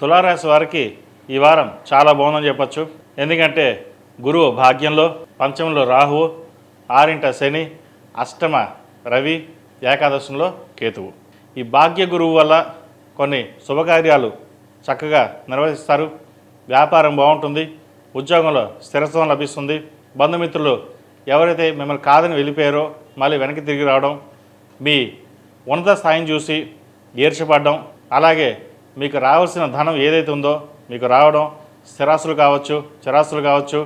తులారాశి వారికి ఈ వారం చాలా బాగుందని చెప్పచ్చు. ఎందుకంటే గురువు భాగ్యంలో పంచమంలో రాహువు ఆరింట శని అష్టమ రవి ఏకాదశంలో కేతువు. ఈ భాగ్య గురువు వల్ల కొన్ని శుభకార్యాలు చక్కగా నిర్వహిస్తారు. వ్యాపారం బాగుంటుంది. ఉద్యోగంలో స్థిరత్వం లభిస్తుంది. బంధుమిత్రులు ఎవరైతే మిమ్మల్ని కాదని వెళ్ళిపోయారో మళ్ళీ వెనక్కి తిరిగి రావడం మీ ఉన్నత స్థాయిని చూసి ఈర్షపడడం అలాగే మీకు రావాల్సిన ధనం ఏదైతే ఉందో మీకు రావడం స్థిరాస్తులు కావచ్చు చిరాస్తులు కావచ్చు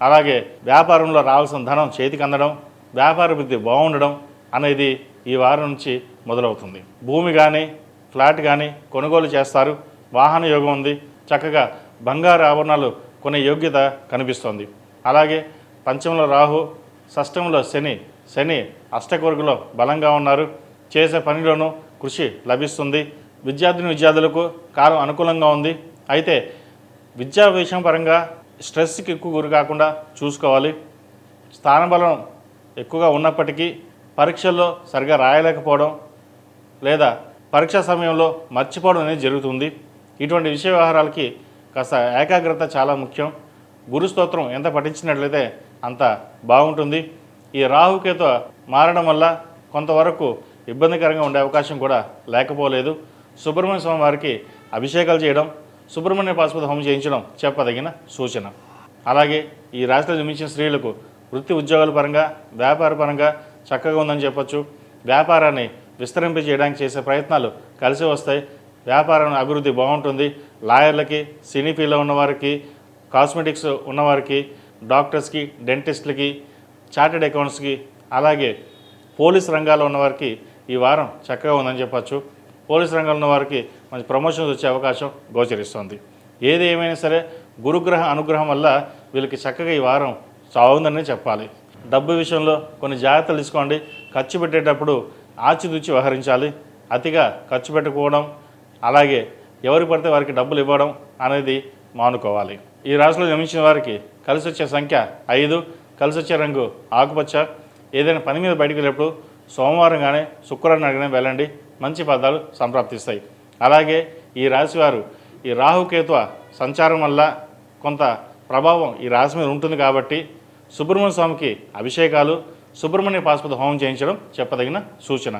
అలాగే వ్యాపారంలో రావాల్సిన ధనం చేతికి అందడం వ్యాపార వృద్ధి బాగుండడం అనేది ఈ వారం నుంచి మొదలవుతుంది. భూమి కానీ ఫ్లాట్ కానీ కొనుగోలు చేస్తారు వాహన యోగం ఉంది చక్కగా బంగారు ఆభరణాలు కొనే యోగ్యత కనిపిస్తోంది. అలాగే పంచమంలో రాహు షష్టంలో శని శని అష్టకొరుగులో బలంగా ఉన్నారు చేసే పనిలోనూ కృషి లభిస్తుంది విద్యార్థిని విద్యార్థులకు కాలం అనుకూలంగా ఉంది. అయితే విద్యా విషయం పరంగా స్ట్రెస్కి ఎక్కువ గురి కాకుండా చూసుకోవాలి. స్థానబలం ఎక్కువగా ఉన్నప్పటికీ పరీక్షల్లో సరిగా రాయలేకపోవడం లేదా పరీక్షా సమయంలో మర్చిపోవడం అనేది జరుగుతుంది. ఇటువంటి విషయ వ్యవహారాలకి కాస్త ఏకాగ్రత చాలా ముఖ్యం. గురు స్తోత్రం ఎంత పఠించినట్లయితే అంత బాగుంటుంది. ఈ రాహుకేతు మారడం వల్ల కొంతవరకు ఇబ్బందికరంగా ఉండే అవకాశం కూడా లేకపోలేదు. సుబ్రహ్మణ్య స్వామి వారికి అభిషేకాలు చేయడం సుబ్రహ్మణ్య పాశుపతి హోమం చేయించడం చెప్పదగిన సూచన. అలాగే ఈ రాశిలో జన్మించిన స్త్రీలకు వృత్తి ఉద్యోగాల పరంగా వ్యాపార పరంగా చక్కగా ఉందని చెప్పొచ్చు. వ్యాపారాన్ని విస్తరింప చేయడానికి చేసే ప్రయత్నాలు కలిసి వస్తాయి. వ్యాపారం అభివృద్ధి బాగుంటుంది. లాయర్లకి సినీ ఫీల్డ్లో ఉన్నవారికి కాస్మెటిక్స్ ఉన్నవారికి డాక్టర్స్కి డెంటిస్ట్లకి చార్టెడ్ అకౌంట్స్కి అలాగే పోలీస్ రంగాల్లో ఉన్నవారికి ఈ వారం చక్కగా ఉందని చెప్పొచ్చు. పోలీస్ రంగంలో ఉన్న వారికి మంచి ప్రమోషన్స్ వచ్చే అవకాశం గోచరిస్తుంది. ఏది ఏమైనా సరే గురుగ్రహ అనుగ్రహం వల్ల వీళ్ళకి చక్కగా ఈ వారం సాగుందని చెప్పాలి. డబ్బు విషయంలో కొన్ని జాగ్రత్తలు తీసుకోండి. ఖర్చు పెట్టేటప్పుడు ఆచితూచి వ్యవహరించాలి. అతిగా ఖర్చు పెట్టుకోవడం అలాగే ఎవరు పడితే వారికి డబ్బులు ఇవ్వడం అనేది మానుకోవాలి. ఈ రాశిలో జమించిన వారికి కలిసి వచ్చే సంఖ్య ఐదు కలిసి వచ్చే రంగు ఆకుపచ్చ. ఏదైనా పని మీద బయటికి వెళ్ళినప్పుడు సోమవారం కానీ శుక్రవారం కానీ వెళ్ళండి. మంచి ఫలితాలు సంప్రాప్తిస్తాయి. అలాగే ఈ రాశి వారు ఈ రాహుకేతువ సంచారం వల్ల కొంత ప్రభావం ఈ రాశి మీద ఉంటుంది కాబట్టి సుబ్రహ్మణ్య స్వామికి అభిషేకాలు సుబ్రహ్మణ్య పాశుపతి హోమం చేయించడం చెప్పదగిన సూచన.